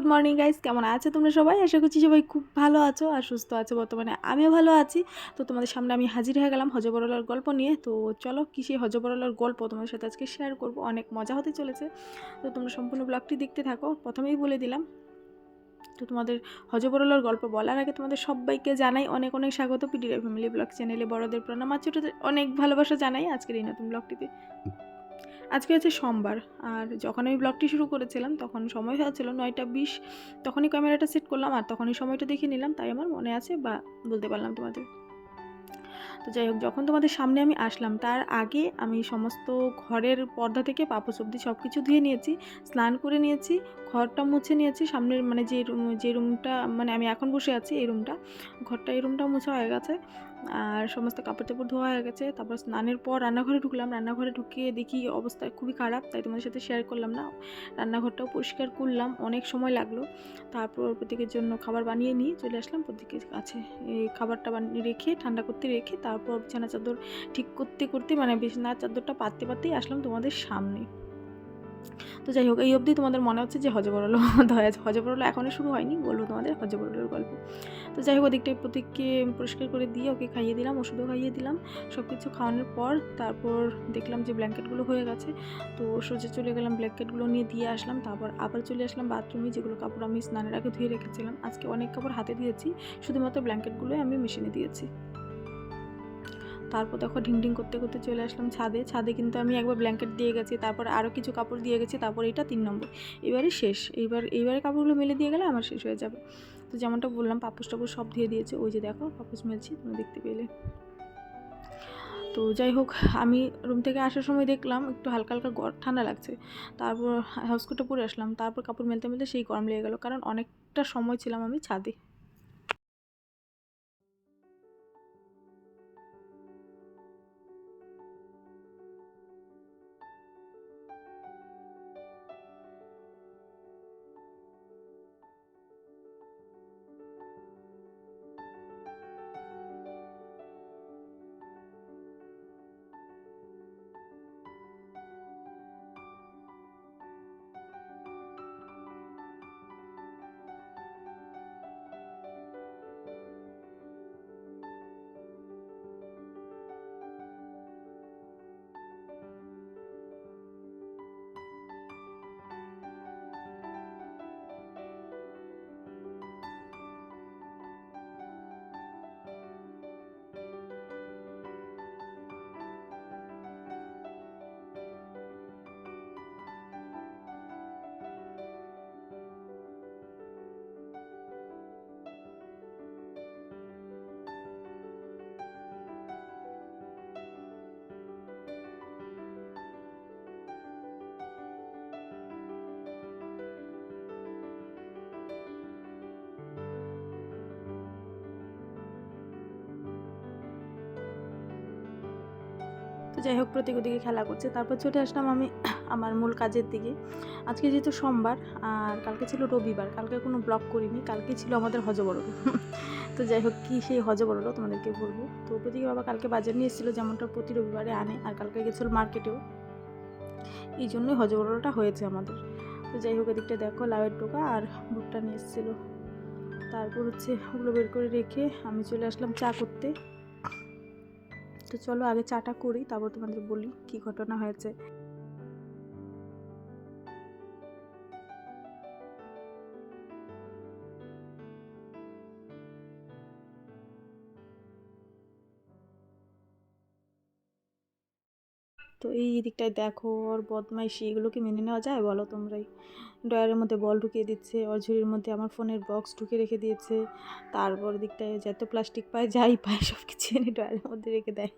Good morning guys কেমন আছো তোমরা সবাই? আশা করছি সবাই খুব ভালো আছো আর সুস্থ আছো বর্তমানে। আমিও ভালো আছি। তো তোমাদের সামনে আমি হাজির হয়ে গেলাম হজবরলার গল্প নিয়ে। তো চলো কি সেই হজবরলার গল্প তোমাদের সাথে আজকে শেয়ার করব। অনেক মজা হতে চলেছে। তো তোমরা সম্পূর্ণ ব্লগটি দেখতে থাকো। প্রথমেই বলে দিলাম, তো তোমাদের হজবরলার গল্প বলার আগে তোমাদের সবাইকে জানাই অনেক অনেক স্বাগত। পিডিরা ফ্যামিলি ব্লগ চ্যানেলে বড়দের প্রণাম আর ছোটোদের অনেক ভালোবাসা জানাই আজকের এই নতুন ব্লগটিতে আজকে হচ্ছে সোমবার। আর যখন আমি ব্লগটি শুরু করেছিলাম, তখন সময় হয়েছিল নয়টা বিশ। তখনই ক্যামেরাটা সেট করলাম আর তখনই সময়টা দেখে নিলাম। তাই আমার মনে আছে বা বলতে পারলাম তোমাদের। তো যাই হোক, যখন তোমাদের সামনে আমি আসলাম, তার আগে আমি সমস্ত ঘরের পর্দা থেকে পাপোশ অব্দি সব কিছু ধুয়ে নিয়েছি, স্নান করে নিয়েছি, ঘরটা মুছে নিয়েছি, সামনের মানে যে রুম যে রুমটা মানে আমি এখন বসে আছি এই রুমটা ঘরটা এই রুমটা মুছা হয়ে গেছে। আর সমস্ত কাপড় চাপড় ধোয়া হয়ে গেছে। তারপর স্নানের পর রান্নাঘরে ঢুকলাম। রান্নাঘরে ঢুকিয়ে দেখি অবস্থা খুবই খারাপ, তাই তোমাদের সাথে শেয়ার করলাম না। রান্নাঘরটাও পরিষ্কার করলাম, অনেক সময় লাগল। তারপর প্রত্যেকের জন্য খাবার বানিয়ে নিয়ে চলে আসলাম প্রত্যেকের কাছে। এই খাবারটা বানিয়ে রেখে, ঠান্ডা করতে রেখে তারপর বিছানা চাদর ঠিক করতে করতে মানে বিছানা চাদরটা পাততে, পাততেই আসলাম তোমাদের সামনে। তো যাই হোক, এই অবধি তোমাদের মনে হচ্ছে যে হজবরল হজবরল এখনও শুরু হয়নি, বলব তোমাদের হজবরলের গল্প। তো যাই হোক ওদিকটাই প্রতীককে পরিষ্কার করে দিয়ে ওকে খাইয়ে দিলাম, ওষুধও খাইয়ে দিলাম সব কিছু খাওয়ানোর পর তারপর দেখলাম যে ব্ল্যাঙ্কেটগুলো হয়ে গেছে। তো সোজা চলে গেলাম, ব্ল্যাঙ্কেটগুলো নিয়ে দিয়ে আসলাম, তারপর আবার চলে আসলাম বাথরুমে, যেগুলো কাপড় আমি স্নানের আগে ধুয়ে রেখেছিলাম। আজকে অনেক কাপড় হাতে দিয়েছি, শুধুমাত্র ব্ল্যাঙ্কেটগুলোই আমি মেশিনে দিয়েছি। তারপর দেখো ঢিং ঢিং করতে করতে চলে আসলাম ছাদে। ছাদে কিন্তু আমি একবার ব্ল্যাঙ্কেট দিয়ে গেছি, তারপর আরও কিছু কাপড় দিয়ে গেছি, তারপর এটা তিন নম্বর। এবারে শেষ। এইবার এইবারে কাপড়গুলো মেলে দিয়ে গেলে আমার শেষ হয়ে যাবে। তো যেমনটা বললাম পাপুস টাপুস সব ধুয়ে দিয়েছে। ওই যে দেখো পাপুস মেলছি তুমি দেখতে পেলে। তো যাই হোক, আমি রুম থেকে আসার সময় দেখলাম একটু হালকা হালকা গর ঠান্ডা লাগছে। তারপর হাউসকোটটা পরে আসলাম। তারপর কাপড় মেলতে মেলতে সেই গরম লেগে গেলো। কারণ অনেকটা সময় ছিলাম আমি ছাদে। যাই হোক প্রত্যেক ওদিকে খেলা করছে। তারপর চলে আসলাম আমি আমার মূল কাজের দিকে। আজকে যেহেতু সোমবার, আর কালকে ছিল রবিবার, কালকে কোনো ব্লগ করিনি, কালকে ছিল আমাদের হজবরল। তো যাই হোক, কী সেই হজবরল তোমাদেরকে বলব। তো প্রতীকে বাবা কালকে বাজার নিয়ে এসেছিল, যেমনটা প্রতি রবিবারে আনে, আর কালকে গেছিল মার্কেটেও। এই জন্যই হজবরলটা হয়েছে আমাদের। তো যাই হোক, এদিকটা দেখো, লাউয়ের টোকা আর ভুট্টা নিয়ে এসেছিল। তারপর হচ্ছে ওগুলো বের করে রেখে আমি চলে আসলাম চা করতে। তো চলো, আগে চাটা করি, তারপর তোমাদের বলি কি ঘটনা হয়েছে। তো এই দিকটায় দেখো, ওর বদমাইশি, এগুলো কি মেনে নেওয়া যায় বলো তোমরাই। ড্রয়ারের মধ্যে বল ঢুকিয়ে দিচ্ছে ওর ঝুড়ির মধ্যে আমার ফোনের বক্স ঢুকে রেখে দিয়েছে। তারপর দিকটায় যত প্লাস্টিক পায়, যাই পায় সব কিছু এনে ড্রয়ারের মধ্যে রেখে দেয়।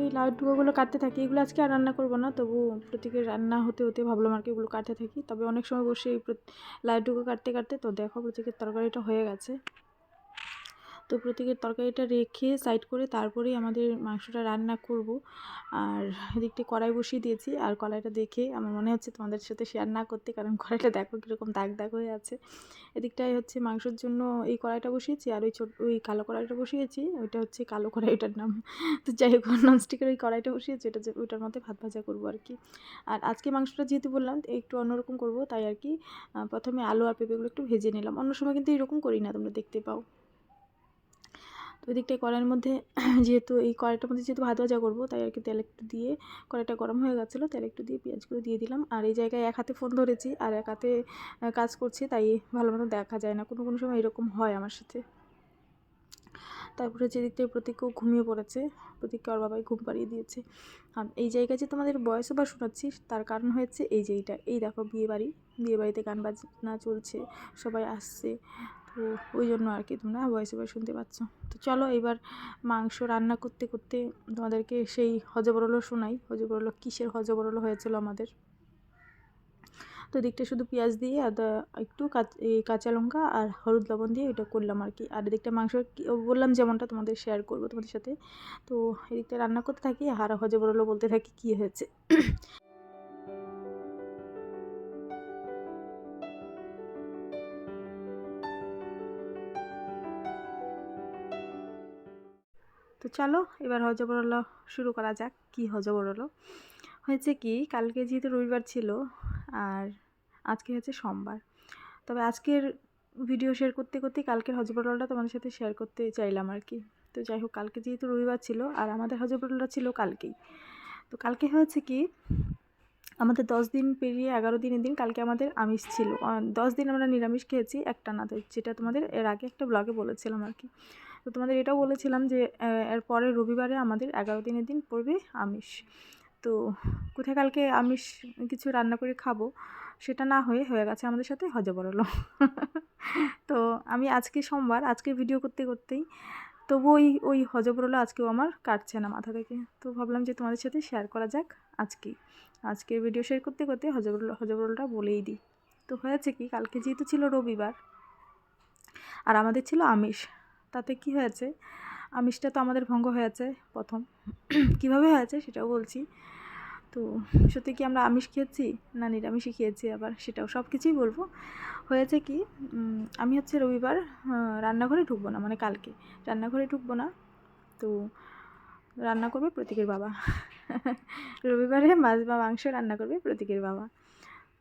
এই লাড্ডুগুলো কাটতে থাকি, এগুলো আজকে আর রান্না করব না। তবু প্রত্যেকের রান্না হতে হতে ভাবলাম আর কি এগুলো কাটতে থাকি। তবে অনেক সময় বসে এই লাড্ডুগুলো কাটতে কাটতে তো দেখো প্রতীকের তরকারিটা হয়ে গেছে। তো প্রত্যেকের তরকারিটা রেখে সাইড করে তারপরেই আমাদের মাংসটা রান্না করব। আর এদিকটা কড়াই বসিয়ে দিয়েছি আর কড়াইটা দেখে আমার মনে হচ্ছে তোমাদের সাথে শেয়ার না করতে কারণ কড়াইটা দেখো কীরকম দাগ দাগ হয়ে আছে। এদিকটায় হচ্ছে মাংসের জন্য এই কড়াইটা বসিয়েছি আর ওই ছোট ওই কালো কড়াইটা বসিয়েছি। ওইটা হচ্ছে কালো কড়াইটার নাম। তো যাই হোক ননস্টিকের ওই কড়াইটা বসিয়েছি ওটা ওইটার মধ্যে ভাত ভাজা করব আর কি। আর আজকে মাংসটা যেহেতু বললাম, একটু অন্যরকম করব, তাই আর কি প্রথমে আলু আর পেঁপেগুলো একটু ভেজে নিলাম। অন্য সময় কিন্তু এরকম করি না, তোমরা দেখতে পাও। তো ওই দিকটায় কড়াইয়ের মধ্যে যেহেতু এই কড়াইটার মধ্যে যেহেতু ভাত ভাজা করব, তাই আর কি তেল একটু দিয়ে কড়াইটা গরম হয়ে গেছিল, তেল একটু দিয়ে পেঁয়াজগুলো দিয়ে দিলাম। আর এই জায়গায় এক হাতে ফোন ধরেছি, আর এক হাতে কাজ করছি, তাই ভালো মতো দেখা যায় না। কোনো কোনো সময় এরকম হয় আমার সাথে। তারপরে যে দিকটায় প্রতীকও ঘুমিয়ে পড়েছে, প্রতীককে ওর বাবাই ঘুম পাড়িয়ে দিয়েছে। আর এই জায়গায় যে তোমাদের বয়স বা শোনাচ্ছি, তার কারণ হয়েছে এই যে এইটা। এই দেখো বিয়ে বাড়ি বিয়ে বাড়িতে গান বাজনা চলছে, সবাই আসছে। তো ওই জন্য আর কি তোমরা ভয়েস ওভার শুনতে পাচ্ছ। তো চলো এবার মাংস রান্না করতে করতে তোমাদেরকে সেই হজবরল শোনাই। হজবরল কিসের হজবরল হয়েছিল আমাদের? তো দিকটা শুধু পেঁয়াজ দিয়ে আদা একটু কাঁচা লঙ্কা আর হলুদ লবণ দিয়ে এটা করলাম আর কি। আর এদিকটা মাংস বললাম যেমনটা তোমাদের শেয়ার করব তোমাদের সাথে। তো এদিকটা রান্না করতে থাকি আর হজবরল বলতে থাকি কী হয়েছে। তো চলো, এবার হজবরল শুরু করা যাক। কী হজবরল? হয়েছে কি, কালকে যেহেতু রবিবার ছিল, আর আজকে হচ্ছে সোমবার। তবে আজকের ভিডিও শেয়ার করতে করতে কালকের হজবরলটা তোমাদের সাথে শেয়ার করতে চাইলাম আর কি। তো যাই হোক, কালকে যেহেতু রবিবার ছিল, আর আমাদের হজবরলটা ছিল কালকেই। তো কালকে হয়েছে কি, আমাদের দশ দিন পেরিয়ে এগারো দিনের দিন কালকে আমাদের আমিষ ছিল। দশ দিন আমরা নিরামিষ খেয়েছি, একটা না যেটা তোমাদের এর আগে একটা ব্লগে বলেছিলাম আর কি। তো তোমাদের এটাও বলেছিলাম যে এর পরে রবিবারে আমাদের এগারো দিনের দিন পড়বে আমিষ। তো কোথায় কালকে আমিষ কিছু রান্না করে খাব সেটা না হয়ে হয়ে গেছে আমাদের সাথে হজবরল তো আমি আজকে সোমবার, আজকে ভিডিও করতে করতেই তবু ওই ওই হজবরল আজকেও আমার কাটছে না মাথা থেকে। তো ভাবলাম যে তোমাদের সাথে শেয়ার করা যাক আজকেই আজকে ভিডিও শেয়ার করতে করতে হজবরল হজবরলটা বলেই দিই। তো হয়েছে কি, কালকে যেহেতু ছিল রবিবার, আর আমাদের ছিল আমিষ তাতে কি হয়েছে? আমিষটা তো আমাদের ভঙ্গ হয়েছে প্রথম। কীভাবে হয়েছে সেটাও বলছি। তো সত্যি কি আমরা আমিষ খেয়েছি? না, নিরামিষই খেয়েছি আবার সেটাও সব কিছুই বলব। হয়েছে কি আমি হচ্ছে রবিবার রান্নাঘরে ঢুকবো না মানে কালকে। রান্নাঘরে ঢুকবো না, তো রান্না করবে প্রতীকের বাবা। রবিবারে মাছ বা মাংস রান্না করবে প্রতীকের বাবা।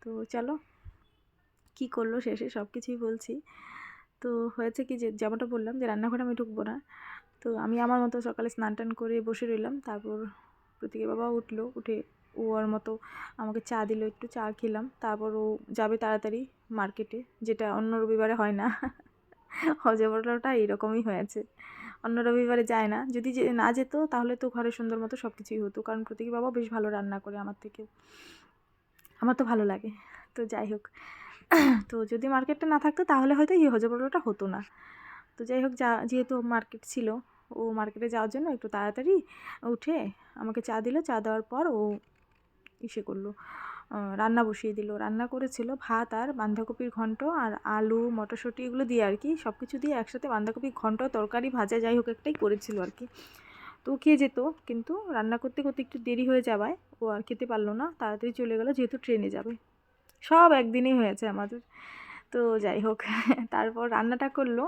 তো চলো, কি করল শেষে সব কিছুই বলছি। তো হয়েছে কি যে, যেমনটা বললাম যে রান্নাঘরে আমি ঢুকবো না। তো আমি আমার মতো সকালে স্নান টান করে বসে রইলাম। তারপর প্রতীকের বাবা উঠল, উঠে ও ওর মতো আমাকে চা দিল, একটু চা খেলাম। তারপর ও যাবে তাড়াতাড়ি মার্কেটে, যেটা অন্য রবিবারে হয় না। হজবরটা এইরকমই হয়েছে। অন্য রবিবারে যায় না। যদি যে না যেত তাহলে তো ঘরে সুন্দর মতো সব কিছুই হতো। কারণ প্রতীকী বাবা বেশ ভালো রান্না করে আমার থেকে আমার তো ভালো লাগে। তো যাই হোক তো যদি মার্কেটটা না থাকতো, তাহলে হয়তো এই হজবরটা হতো না। তো যাই হোক, যা, যেহেতু মার্কেট ছিল, ও মার্কেটে যাওয়ার জন্য একটু তাড়াতাড়ি উঠে আমাকে চা দিল। চা দেওয়ার পর ও ইসে করল রান্না বসিয়ে দিল। রান্না করেছিল ভাত আর বাঁধাকপির ঘন্ট আর আলু, মটরশুঁটি এগুলো দিয়ে আর কি সব কিছু দিয়ে একসাথে বাঁধাকপির ঘন্ট, তরকারি, ভাজা, যাই হোক একটাই করেছিল আর কি। তো খেয়ে যেত, কিন্তু রান্না করতে করতে একটু দেরি হয়ে যাওয়ায় ও আর খেতে পারল না। তাড়াতাড়ি চলে গেলো, যেহেতু ট্রেনে যাবে। সব একদিনই হয়েছে আমাদের। তো যাই হোক, তারপর রান্নাটা করল।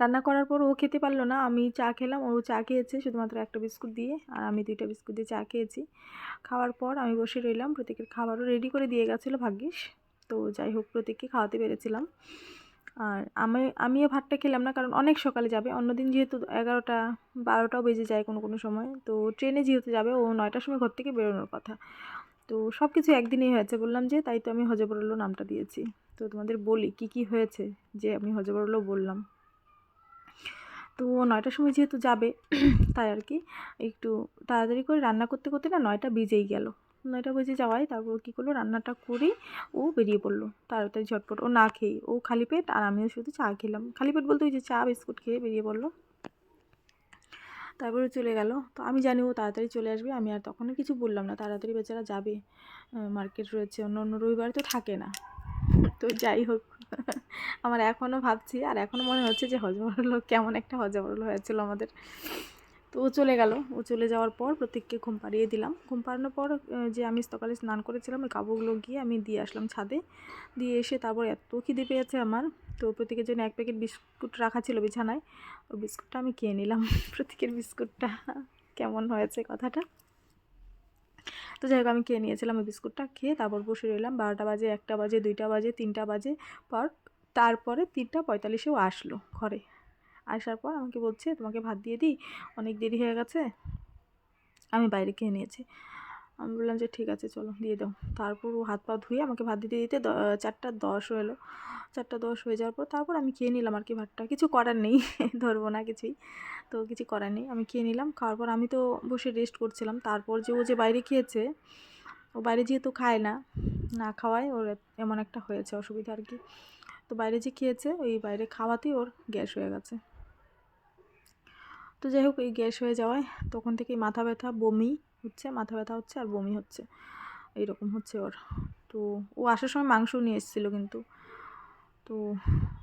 রান্না করার পর ও খেতে পারল না, আমি চা খেলাম। ও চা খেয়েছে শুধুমাত্র একটা বিস্কুট দিয়ে, আর আমি দুইটা বিস্কুট দিয়ে চা খেয়েছি। খাওয়ার পর আমি বসে রইলাম প্রত্যেকের খাবারও রেডি করে দিয়ে গেছিল ভাগ্যিস। তো যাই হোক প্রত্যেককে খাওয়াতে পেরেছিলাম। আর আমি, আমিও ভাতটা খেলাম না, কারণ অনেক সকালে যাবে। অন্যদিন যেহেতু এগারোটা, বারোটাও বেজে যায় কোনো কোনো সময়। তো ট্রেনে যেহেতু যাবে, ও নয়টার সময় ঘর থেকে বেরোনোর কথা। তো সব কিছু একদিনেই হয়েছে বললাম যে, তাই তো আমি হজবরল্লো নামটা দিয়েছি। তো তোমাদের বলি কি কি হয়েছে যে আমি হজবরল্লো বললাম। তো নয়টার সময় যেহেতু যাবে, তাই আর কি একটু তাড়াতাড়ি করে রান্না করতে করতে না নয়টা বেজেই গেল। নয়টা বেজে যাওয়ায় তারপর কী করল, রান্নাটা করেই ও বেরিয়ে পড়ল। তাড়াতাড়ি ঝটপট ও না খেয়ে, ও খালি পেট আর আমিও শুধু চা খেলাম। খালি পেট বলতে ওই যে চা, বিস্কুট খেয়ে বেরিয়ে পড়ল। তারপরে চলে গেল। তো আমি জানি ও তাড়াতাড়ি চলে আসবে, আমি আর তখন কিছু বললাম না। তাড়াতাড়ি বেচারা যাবে। মার্কেট রয়েছে, অন্য অন্য রবিবার তো থাকে না। তো যাই হোক, আমার এখনও ভাবছি, আর এখনও মনে হচ্ছে যে হজমরল কেমন একটা হজমরল হয়েছিল আমাদের। তো ও চলে গেল। ও চলে যাওয়ার পর প্রত্যেককে ঘুম পাড়িয়ে দিলাম। ঘুম পাড়ানোর পর যে আমি সকালে স্নান করেছিলাম, ওই কাপড়গুলো গিয়ে আমি দিয়ে আসলাম ছাদে। দিয়ে এসে তারপর এত খিদে পেয়েছে আমার। তো প্রতীকের জন্য এক প্যাকেট বিস্কুট রাখা ছিল বিছানায়। ওই বিস্কুটটা আমি খেয়ে নিলাম। প্রতীকের বিস্কুটটা। কেমন হয়েছে কথাটা? তো যাই হোক, আমি খেয়ে নিয়েছিলাম ওই বিস্কুটটা। খেয়ে তারপর বসে রইলাম। বারোটা বাজে, একটা বাজে, দুইটা বাজে, তিনটা বাজে পর, তারপরে তিনটা পঁয়তাল্লিশেও আসলো ঘরে। আসার পর আমাকে বলছে, তোমাকে ভাত দিয়ে দিই, অনেক দেরি হয়ে গেছে, আমি বাইরে খেয়ে নিয়েছি। আমি বললাম যে, ঠিক আছে, চলো, দিয়ে দাও। তারপর ও হাত পা ধুয়ে আমাকে ভাত দিতে দিতে চারটা দশ হলো। চারটা দশ হয়ে যাওয়ার পর তারপর আমি খেয়ে নিলাম আর কি ভাতটা। কিছু করার নেই, ধরবো না কিছুই। তো কিছু করার নেই, আমি খেয়ে নিলাম। খাওয়ার পর আমি তো বসে রেস্ট করছিলাম। তারপর যে ও যে বাইরে খেয়েছে, ও বাইরে যেহেতু খায় না না খাওয়ায়, ওর এমন একটা হয়েছে অসুবিধা আর কি। তো বাইরে যে খেয়েছে, ওই বাইরে খাওয়াতেই ওর গ্যাস হয়ে গেছে। তো যাই হোক, এই গ্যাস হয়ে যাওয়ায় তখন থেকেই মাথা ব্যথা, বমি হচ্ছে, মাথা ব্যথা হচ্ছে আর বমি হচ্ছে। এইরকম হচ্ছে ওর। তো ও আসার সময় মাংস নিয়ে এসেছিল কিন্তু। তো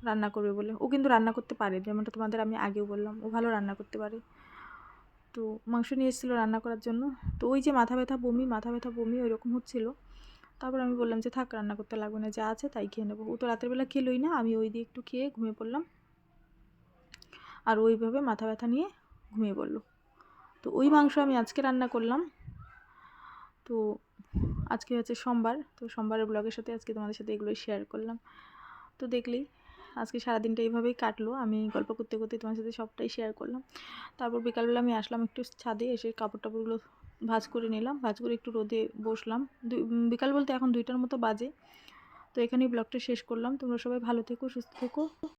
রান্না করবে বলে। ও কিন্তু রান্না করতে পারে, যেমনটা তোমাদের আমি আগেও বললাম। ও ভালো রান্না করতে পারে। তো মাংস নিয়ে এসেছিল রান্না করার জন্য। তো ওই যে মাথা ব্যথা, বমি, মাথা ব্যথা, বমি ওই রকম হচ্ছিল। তারপর আমি বললাম যে থাক, রান্না করতে লাগবে না, যা আছে তাই খেয়ে নেব। ও তো রাতের বেলা খেলোই না, আমি ওই দিয়ে একটু খেয়ে ঘুমিয়ে পড়লাম। আর ওইভাবে মাথা ব্যথা নিয়ে ঘুমিয়ে পড়ল। তো ওই মাংস আমি আজকে রান্না করলাম। তো আজকে হচ্ছে সোমবার। তো সোমবারের ব্লগের সাথে আজকে তোমাদের সাথে এগুলোই শেয়ার করলাম। তো দেখলি, আজকে সারাদিনটা এইভাবেই কাটলো। আমি গল্প করতে করতে তোমার সাথে সবটাই শেয়ার করলাম। তারপর বিকালবেলা আমি আসলাম একটু ছাদে, এসে কাপড় টাপড়গুলো ভাজ করে নিলাম। ভাজ করে একটু রোদে বসলাম। বিকাল বলতে এখন দুইটার মতো বাজে। তো এখানেই ব্লগটা শেষ করলাম। তোমরা সবাই ভালো থেকো, সুস্থ থেকো।